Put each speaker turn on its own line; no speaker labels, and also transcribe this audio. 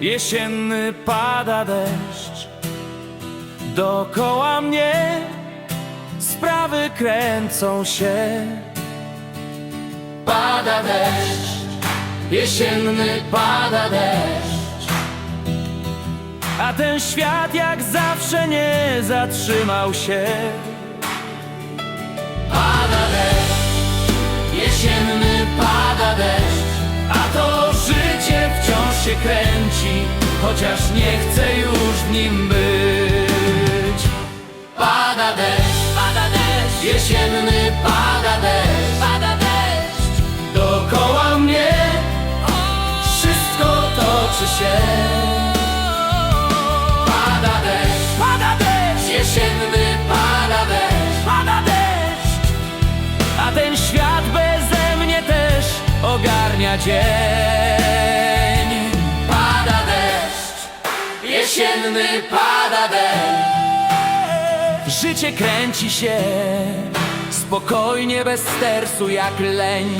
Jesienny pada deszcz. Dookoła mnie Sprawy kręcą się. Pada deszcz Jesienny pada deszcz. A ten świat jak zawsze nie zatrzymał się kręci Chociaż nie chcę już w nim być. Pada deszcz, pada deszcz Jesienny pada deszcz, pada deszcz. Dookoła mnie Wszystko toczy się. Pada deszcz, pada deszcz. Jesienny pada deszcz, pada deszcz. A ten świat beze mnie też ogarnia dzień Jesienny pada deszcz Życie kręci się Spokojnie, bez stersu jak leń